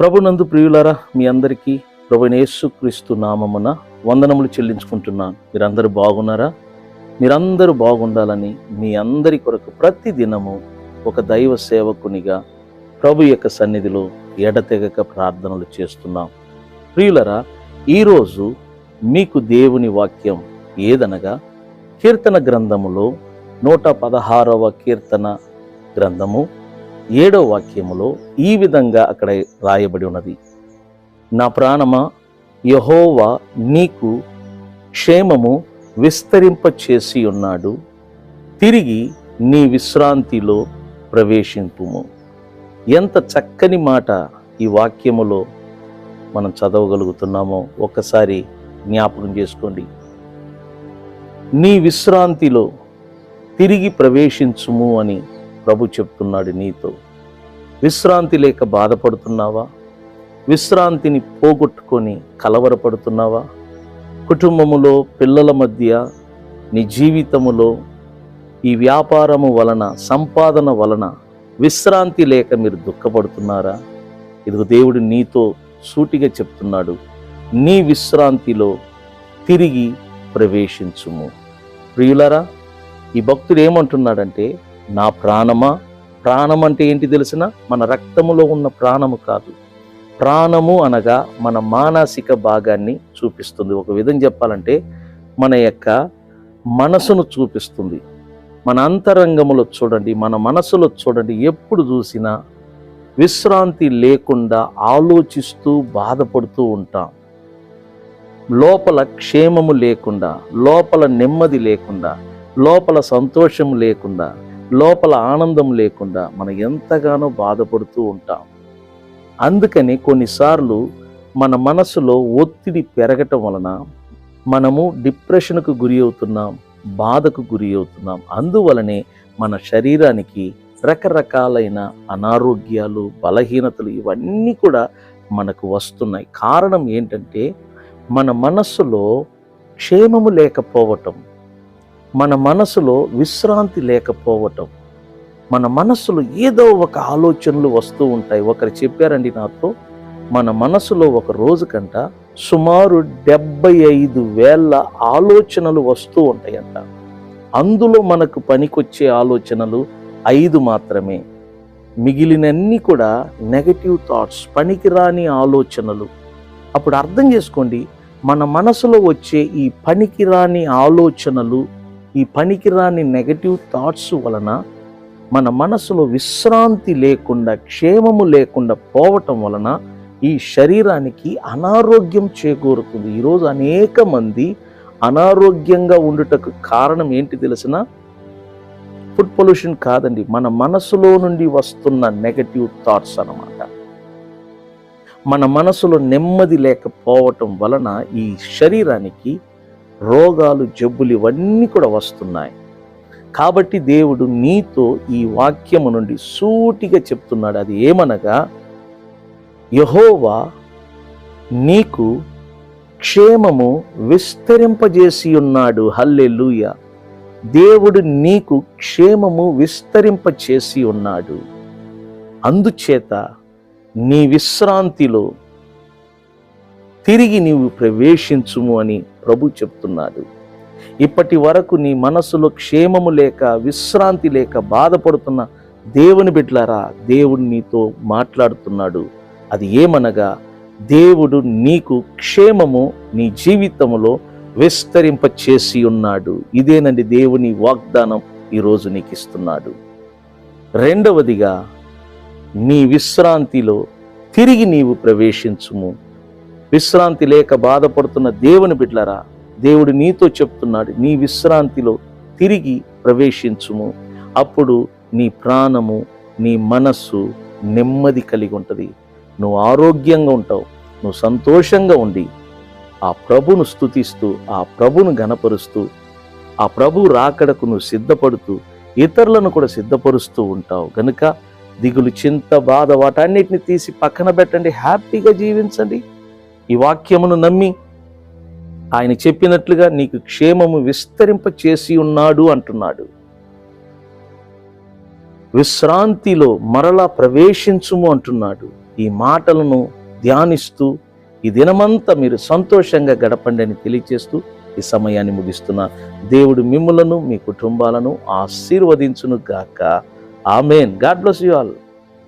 ప్రభునందు ప్రియులారా మీ అందరికీ ప్రభునేసు క్రీస్తు నామమున వందనములు చెల్లించుకుంటున్నాను మీరందరూ బాగున్నారా? మీరందరూ బాగుండాలని మీ అందరి కొరకు ప్రతి దినము ఒక దైవ సేవకునిగా ప్రభు యొక్క సన్నిధిలో ఎడతెగక ప్రార్థనలు చేస్తున్నాం. ప్రియులరా ఈరోజు మీకు దేవుని వాక్యం ఏదనగా కీర్తన గ్రంథములో నూట పదహారవ కీర్తన గ్రంథము ఏడో వాక్యములో ఈ విధంగా అక్కడ రాయబడి ఉన్నది. నా ప్రాణమా యహోవా నీకు క్షేమము విస్తరింప చేసి ఉన్నాడు తిరిగి నీ విశ్రాంతిలో ప్రవేశింపుము. ఎంత చక్కని మాట ఈ వాక్యములో మనం చదవగలుగుతున్నామో ఒక్కసారి జ్ఞాపకం చేసుకోండి. నీ విశ్రాంతిలో తిరిగి ప్రవేశించుము అని ప్రభు చెప్తున్నాడు నీతో. విశ్రాంతి లేక బాధపడుతున్నావా? విశ్రాంతిని పోగొట్టుకొని కలవరపడుతున్నావా? కుటుంబములో పిల్లల మధ్య నీ జీవితములో ఈ వ్యాపారము వలన సంపాదన వలన విశ్రాంతి లేక మీరు దుఃఖపడుతున్నారా? ఇదిగో దేవుడు నీతో సూటిగా చెప్తున్నాడు నీ విశ్రాంతిలో తిరిగి ప్రవేశించుము. ప్రియులరా ఈ భక్తుడు ఏమంటున్నాడంటే నా ప్రాణమా? ప్రాణం అంటే ఏంటి తెలిసిన? మన రక్తములో ఉన్న ప్రాణము కాదు. ప్రాణము అనగా మన మానసిక భాగాన్ని చూపిస్తుంది. ఒక విధం చెప్పాలంటే మన యొక్క మనసును చూపిస్తుంది. మన అంతరంగములో చూడండి మన మనసులో చూడండి ఎప్పుడు చూసినా విశ్రాంతి లేకుండా ఆలోచిస్తూ బాధపడుతూ ఉంటాం. లోపల క్షేమము లేకుండా లోపల నెమ్మది లేకుండా లోపల సంతోషం లేకుండా లోపల ఆనందం లేకుండా మనం ఎంతగానో బాధపడుతూ ఉంటాం. అందుకని కొన్నిసార్లు మన మనసులో ఒత్తిడి పెరగటం వలన మనము డిప్రెషన్కు గురి అవుతున్నాం బాధకు గురి అవుతున్నాం. అందువలనే మన శరీరానికి రకరకాలైన అనారోగ్యాలు బలహీనతలు ఇవన్నీ కూడా మనకు వస్తున్నాయి. కారణం ఏంటంటే మన మనస్సులో క్షేమము లేకపోవటం. మన మనసులో విశ్రాంతి లేకపోవటం. మన మనసులో ఏదో ఒక ఆలోచనలు వస్తూ ఉంటాయి. ఒకరు చెప్పారండి నాతో మన మనసులో ఒక రోజు కంట సుమారు డెబ్బై ఐదు వేల ఆలోచనలు వస్తూ ఉంటాయంట. అందులో మనకు పనికొచ్చే ఆలోచనలు ఐదు మాత్రమే. మిగిలినన్ని కూడా నెగటివ్ థాట్స్ పనికిరాని ఆలోచనలు. అప్పుడు అర్థం చేసుకోండి మన మనసులో వచ్చే ఈ పనికిరాని ఆలోచనలు ఈ పనికిరాని నెగటివ్ థాట్స్ వలన మన మనసులో విశ్రాంతి లేకుండా క్షేమము లేకుండా పోవటం వలన ఈ శరీరానికి అనారోగ్యం చేకూరుతుంది. ఈరోజు అనేక మంది అనారోగ్యంగా ఉండుటకు కారణం ఏంటి తెలిసిన? ఫుడ్ పొల్యూషన్ కాదండి మన మనసులో నుండి వస్తున్న నెగటివ్ థాట్స్ అన్నమాట. మన మనసులో నెమ్మది లేకపోవటం వలన ఈ శరీరానికి రోగాలు జబ్బులు ఇవన్నీ కూడా వస్తున్నాయి. కాబట్టి దేవుడు నీతో ఈ వాక్యము నుండి సూటిగా చెప్తున్నాడు. అది ఏమనగా యహోవా నీకు క్షేమము విస్తరింపజేసి ఉన్నాడు హల్లెలూయ. దేవుడు నీకు క్షేమము విస్తరింపచేసి ఉన్నాడు అందుచేత నీ విశ్రాంతిలో తిరిగి నీవు ప్రవేశించుము అని ప్రభు చెప్తున్నాడు. ఇప్పటి వరకు నీ మనసులో క్షేమము లేక విశ్రాంతి లేక బాధపడుతున్న దేవుని బిడ్లారా దేవుడు నీతో మాట్లాడుతున్నాడు. అది ఏమనగా దేవుడు నీకు క్షేమము నీ జీవితములో విస్తరింప చేసి ఉన్నాడు. ఇదేనండి దేవుని వాగ్దానం ఈరోజు నీకు ఇస్తున్నాడు రెండవదిగా నీ విశ్రాంతిలో తిరిగి నీవు ప్రవేశించుము. విశ్రాంతి లేక బాధపడుతున్న దేవుని బిడ్లరా దేవుడు నీతో చెప్తున్నాడు నీ విశ్రాంతిలో తిరిగి ప్రవేశించుము. అప్పుడు నీ ప్రాణము నీ మనస్సు నెమ్మది కలిగి ఉంటుంది. నువ్వు ఆరోగ్యంగా ఉంటావు నువ్వు సంతోషంగా ఉండి ఆ ప్రభును స్తుతిస్తూ ఆ ప్రభును గనపరుస్తూ ఆ ప్రభు రాకడకు నువ్వు సిద్ధపడుతూ ఇతరులను కూడా సిద్ధపరుస్తూ ఉంటావు. గనుక దిగులు చింత బాధ వాటన్నిటిని తీసి పక్కన పెట్టండి. హ్యాపీగా జీవించండి. ఈ వాక్యమును నమ్మి ఆయన చెప్పినట్లుగా నీకు క్షేమము విస్తరింప చేసి ఉన్నాడు అంటున్నాడు. విశ్రాంతిలో మరలా ప్రవేశించుము అంటున్నాడు. ఈ మాటలను ధ్యానిస్తూ ఈ దినమంతా మీరు సంతోషంగా గడపండి అని తెలియచేస్తూ ఈ సమయాన్ని ముగిస్తున్నా. దేవుడు మిమ్ములను మీ కుటుంబాలను ఆశీర్వదించును గాక amen. God bless you all.